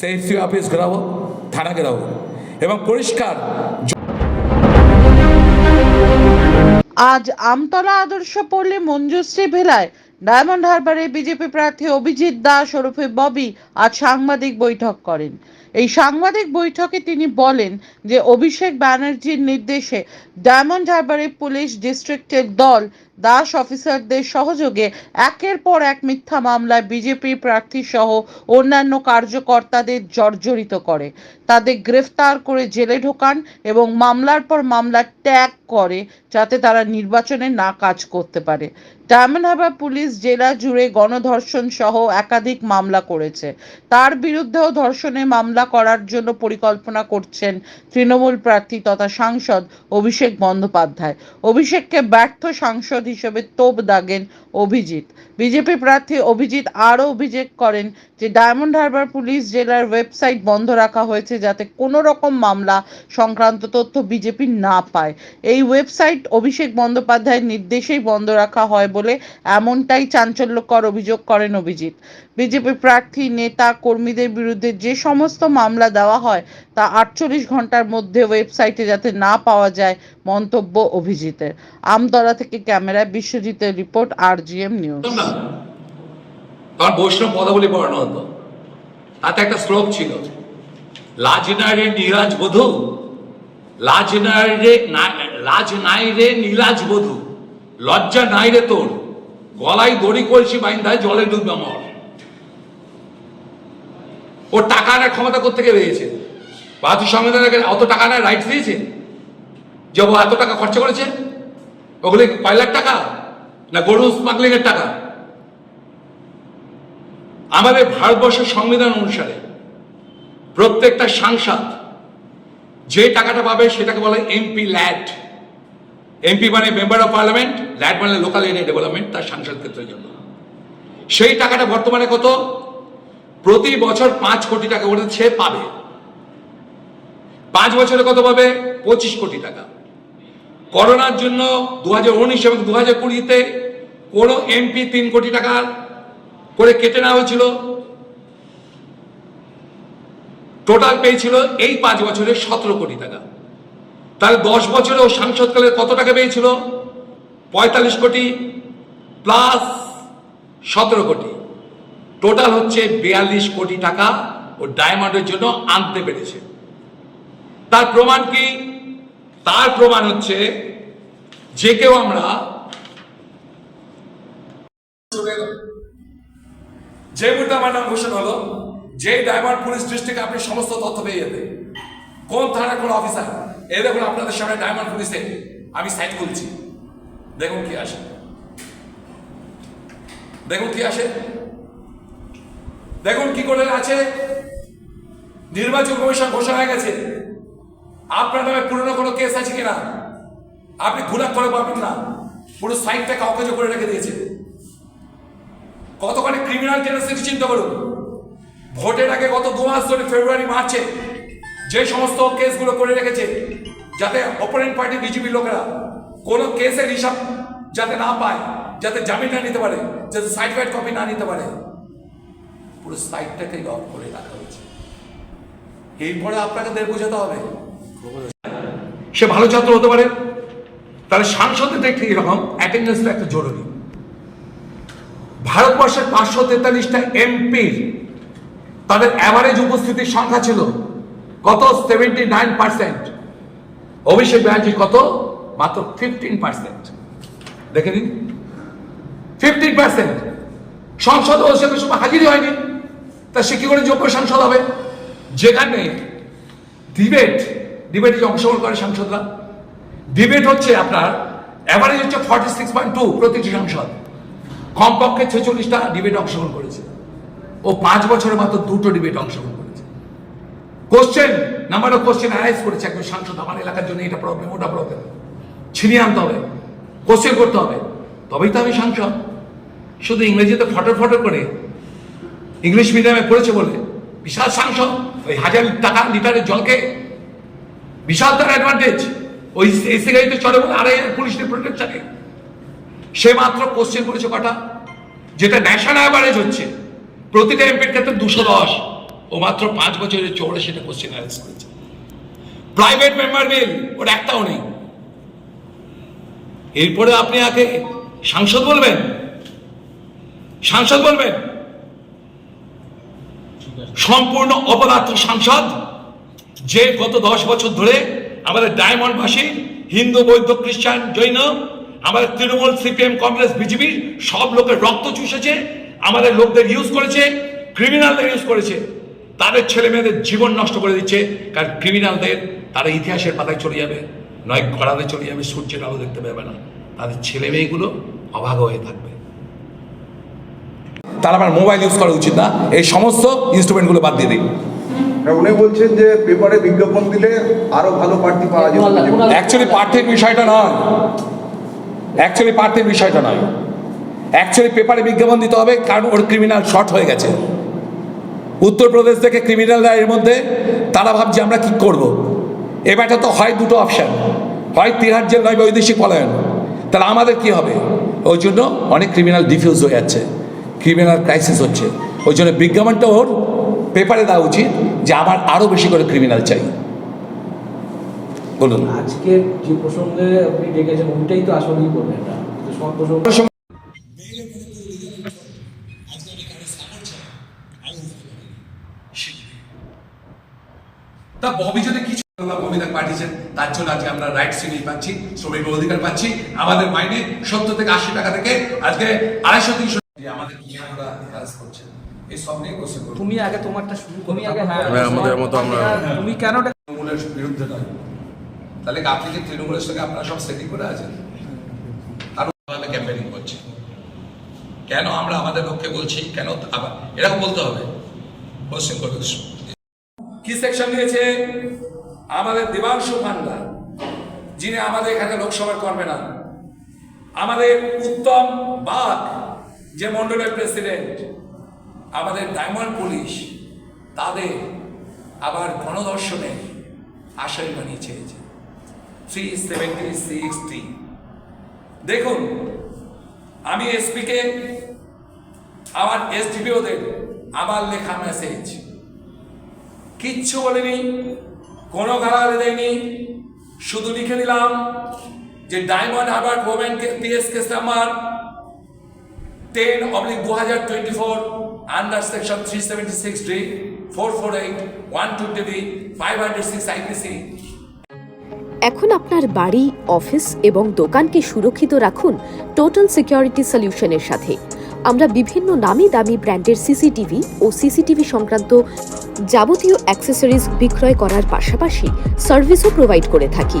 সে AC office ঘেরাবো, থানা ঘেরাবো এবং পরিষ্কার আজ আমতলা আদর্শ পল্লী মঞ্জুশ্রী ভেলায় ডায়মন্ড হারবারে বিজেপি প্রার্থী অভিজিৎ দাস ওরফে ববি আজ সাংবাদিক বৈঠক করেন। এই সাংবাদিক বৈঠকে তিনি বলেন যে অভিষেক ব্যানার্জির নির্দেশে ডায়মন্ড হারবারে পুলিশ ডিস্ট্রিক্টের দল, দাস অফিসারদের সহযোগে একের পর এক মিথ্যা মামলায় বিজেপি প্রার্থী সহ অন্যান্য কার্যকর্তাদের জর্জরিত করে। তাদের গ্রেফতার করে জেলে ঢোকান এবং মামলার পর মামলা ট্যাগ করে যাতে তারা নির্বাচনে না কাজ করতে পারে। ডায়মন্ড হারবার পুলিশ জেলা জুড়ে গণধর্ষণ সহ একাধিক মামলা করেছে। তার বিরুদ্ধেও ধর্ষণে মামলা করার জন্য পরিকল্পনা করছেন তৃণমূল প্রার্থী তথা সাংসদ অভিষেক বন্দ্যোপাধ্যায়। অভিষেককে ব্যর্থ সাংসদ হিসেবে তোপ দাগেন অভিজিৎ। বিজেপি প্রার্থী অভিজিৎ আরও অভিযোগ করেন যে, ডায়মন্ড হারবার পুলিশ জেলার ওয়েবসাইট বন্ধ রাখা হয়েছে যাতে কোনো রকম মামলা সংক্রান্ত তথ্য বিজেপি না পায়। এই ওয়েবসাইট অভিষেক বন্দ্যোপাধ্যায়ের নির্দেশেই বন্ধ রাখা হয় বলে এমনটাই চাঞ্চল্যকর অভিযোগ করেন অভিজিৎ। বিজেপি প্রার্থী, নেতা, কর্মীদের বিরুদ্ধে যে সমস্ত মামলা দেওয়া হয়, তা আটচল্লিশ ঘণ্টার মধ্যে ওয়েবসাইটে যাতে না পাওয়া যায় মন্তব্য অভিজিতের। আমতলা থেকে ক্যামেরায় বিশ্বজিতের রিপোর্ট আর জিএম নিউজ। না তখন বৈষ্ণব পদাবলী পড়ানো হতো। তাতে একটা শ্লোক ছিল বধূ লাজ নাই রে লাজ নাই রে নীলাজ বধূ, লজ্জা নাই রে তোর, গলায় দড়ি কলসি বাইন্ধায় জলে ডুববে মর। ও টাকা আনার ক্ষমতা কোথেকে পেয়েছে ভারতীয় সংবিধানকে অত টাকা আনার রাইট দিয়েছে? যে ও এত টাকা খরচা করেছে? ওগুলি কয় লাখ টাকা? না গরু স্মাগলিং এর টাকা? আমাদের ভারতবর্ষের সংবিধান অনুসারে প্রত্যেকটা সাংসদ যে টাকাটা পাবে সেটাকে বলে এমপি ল্যাড এমপি মানে মেম্বার অফ পার্লামেন্ট ল্যাড মানে লোকাল এরিয়া ডেভেলপমেন্ট তার সাংসদ ক্ষেত্রের জন্য। সেই টাকাটা বর্তমানে কত? প্রতি বছর পাঁচ কোটি টাকা করে সে পাবে। পাঁচ বছরে কত পাবে? পঁচিশ কোটি টাকা। করোনার জন্য দু হাজার উনিশ এবং দু হাজার কুড়িতে কোনো এমপি তিন কোটি টাকা করে কেটে নেওয়া হয়েছিল। টোটাল পেয়েছিল এই পাঁচ বছরে সতেরো কোটি টাকা। তাহলে দশ বছরে ও সাংসদকালে কত টাকা পেয়েছিল? পঁয়তাল্লিশ কোটি প্লাস সতেরো কোটি। টোটাল হচ্ছে বিয়াল্লিশ কোটি টাকা ও ডায়মন্ডের জন্য আনতে পেরেছে। তার প্রমাণ কি? তার প্রমাণ হচ্ছে যে কেউ আমরা যে মুহূর্তে আমার নাম ঘোষণা হলো যে ডায়মন্ড পুলিশ ডিস্ট্রিক্ট আপনি সমস্ত তথ্য পেয়ে যেতে। কোন থানার কোন অফিসার এই দেখুন আপনাদের সামনে ডায়মন্ড পুলিশে আমি সাইন খুলছি। দেখুন কি আসে। দেখুন কি আসে। দেখুন কি করে আছে। নির্বাচন কমিশন ঘোষণা হয়ে গেছে। আপনার নামে পুরনো কোনো কেস আছে কিনা? আপনি ঘুরাক করে পাবেন না। পুরো সাইটটাকে অকেজ করে রেখে দিয়েছে। কতখানি ক্রিমিনাল টেন্ডেন্সি চিন্তা করুন। ভোটের আগে গত দু মাস ধরে ফেব্রুয়ারি মার্চে যে সমস্ত কেসগুলো করে রেখেছে, যাতে অপোনেন্ট পার্টি বিজেপি লোকেরা কোনো কেসের হিসাব যাতে না পায়, যাতে জামিন না নিতে পারে, যাতে সার্টিফাইড কপি না নিতে পারে। পুরো সাইটটাকে অফ করে রাখা হয়েছে। এরপরে আপনাদের বোঝাতে হবে। সে ভালো ছাত্র হতে পারে। তাহলে সাংসদের দেখতে এরকম অ্যাটেন্ডেন্সটা একটা জরুরি। ভারতবর্ষের পাঁচশো তেতাল্লিশটা এমপির তাদের অ্যাভারেজ উপস্থিতির সংখ্যা ছিল কত? Seventy nine percent Abhishek Banerjee কত? মাত্র ফিফটিন পার্সেন্ট দেখে নিন। ফিফটিন পার্সেন্ট সংসদ ও সময় হাজিরই হয়নি। তা সে কি করে যোগ্য সাংসদ হবে? যেখানে ডিবেট ডিবেটে যে অংশগ্রহণ করে সাংসদরা ডিবেট হচ্ছে আপনার অ্যাভারেজ হচ্ছে ফর্টি সিক্স পয়েন্ট টু প্রতিটি সাংসদ। কমপক্ষে ছেচল্লিশটা ডিবেট অংশগ্রহণ করেছে। ও পাঁচ বছরে মাত্র দুটো ডিবেট অংশগ্রহণ করেছে। Question number of question analyse করেছে একজন সাংসদ। আমার এলাকার জন্য এটা প্রবলেম ওটা প্রবলেম ছিনিয়ে আনতে হবে। কোশ্চেন করতে হবে। তবেই তো আমি সাংসদ। শুধু ইংরেজিতে ফটর ফটর করে ইংলিশ মিডিয়ামে পড়েছে বলে বিশাল সাংসদ ওই হাজার টাকা লিটারের জলকে বিশাল তার অ্যাডভান্টেজ ওই এসি গাড়িতে চলে বলে আড়াই হাজার পুলিশের প্রোটেকশনে সে মাত্র কোশ্চেন করেছে কটা? যেটা ন্যাশনাল অ্যাভারেজ হচ্ছে। প্রতিটা এমপির ক্ষেত্রে দুশো দশ। ও মাত্র পাঁচ বছরের চৌরাশিটা কোশ্চেন অ্যারেঞ্জ করেছে। প্রাইভেট মেম্বার বিল ওর একটাও নেই। এরপরে আপনি আগে সাংসদ বলবেন? সাংসদ বলবেন? সম্পূর্ণ অপদার্থ সাংসদ, যে গত দশ বছর ধরে আমাদের ডায়মন্ডবাসী, হিন্দু, বৌদ্ধ, খ্রিস্টান, জৈন, আমাদের তৃণমূল, সিপিএম, কংগ্রেস, বিজেপি, সব লোকের রক্ত চুষেছে, আমাদের লোকদের ইউজ করেছে ক্রিমিনালদের ইউজ করেছে। তাদের ছেলে মেয়েদের জীবন নষ্ট করে দিচ্ছে, কারণ ক্রিমিনালদের তারা ইতিহাসের পাতায় চলে যাবে, নয় গড়াতে চলে যাবে, সূর্যের আলো দেখতে পাবে না। তাদের ছেলে মেয়েগুলো অভাগা হয়ে থাকবে। তার আমার মোবাইল ইউজ করা উচিত না। এই সমস্ত ইনস্ট্রুমেন্টগুলো বাদ দিয়ে দিই না, উনি বলছেন যে পেপারে বিজ্ঞাপন দিলে আরও ভালো প্রার্থী পাওয়া যাবে। অ্যাকচুয়ালি পার্থের বিষয়টা নয়। অ্যাকচুয়ালি পার্থের বিষয়টা নয়। অ্যাকচুয়ালি পেপারে বিজ্ঞাপন দিতে হবে কারণ ওর ক্রিমিনাল শর্ট হয়ে গেছে। উত্তরপ্রদেশ থেকে ক্রিমিনালরা এর মধ্যে তারা ভাবছে আমরা কি করব। এবারটা তো হয় দুটো অপশান হয় তিহার জেল নয় বৈদেশিক পলায়ন। তাহলে আমাদের কি হবে? ওই জন্য অনেক ক্রিমিনাল ডিফিউজ হয়ে যাচ্ছে। ক্রিমিনাল ক্রাইসিস হচ্ছে। ওই জন্য বিজ্ঞাপনটা ওর পেপারে দেওয়া উচিত যে আমার আরও বেশি করে ক্রিমিনাল চাই। বলুন। আজকে যে প্রসঙ্গে আপনি ডেকেছেন ওইটাই তো আসলেই বললেন না। তো ববি যদি কিছু পাঠিয়েছেন তার জন্য আজকে আমরা রাইট শ্রেণি পাচ্ছি শ্রমিক অধিকার পাচ্ছি। আমাদের মাইনে সত্তর থেকে আশি টাকা থেকে আজকে আড়াইশো তিনশো আমাদের কি আমরা হ্যারাস করছে এই সব নিয়ে কোশ্চেন তুমি আগে তোমারটা শুরু তুমি আগে হ্যাঁ আমাদের মতো আমরা- তুমি কেন তৃণমূলের বিরুদ্ধে নয়। তাহলে আপনি কি তৃণমূলের সঙ্গে আপনারা সব সেটিং করে আছেন? আর ভাবে ক্যাম্পেনিং করছে। কেন আমরা আমাদের লোককে বলছি? কেন আবার এরকম বলতে হবে। কোশ্চেন করবে কি সেকশন দিয়েছে আমাদের দেবাংশু পান্ডা যিনি আমাদের এখানে লোকসভার কনভেনার আমাদের উত্তম বাগ যে মন্ডলের প্রেসিডেন্ট আমাদের ডায়মন্ড পুলিশ তাদের আবার গণদর্শনে আশাই বানিয়ে চেয়েছে। থ্রি সেভেন্টি সিক্স টি দেখুন, আমি এসপিকে আমার এসডিপিওদের আমার লেখা মেসেজ কিচ্ছু বলিনি, কোনো গালাগালি দেয়নি, শুধু লিখে দিলাম যে Diamond Harbour women PS case number ten oblique দু হাজার twenty four under section three seventy six D four four eight one two five hundred six এখন আপনার বাড়ি, অফিস এবং দোকানকে সুরক্ষিত রাখুন টোটাল সিকিউরিটি সলিউশনের সাথে। আমরা বিভিন্ন নামি দামি ব্র্যান্ডের সিসিটিভি ও সিসিটিভি সংক্রান্ত যাবতীয় অ্যাক্সেসরিজ বিক্রয় করার পাশাপাশি সার্ভিসও প্রোভাইড করে থাকি।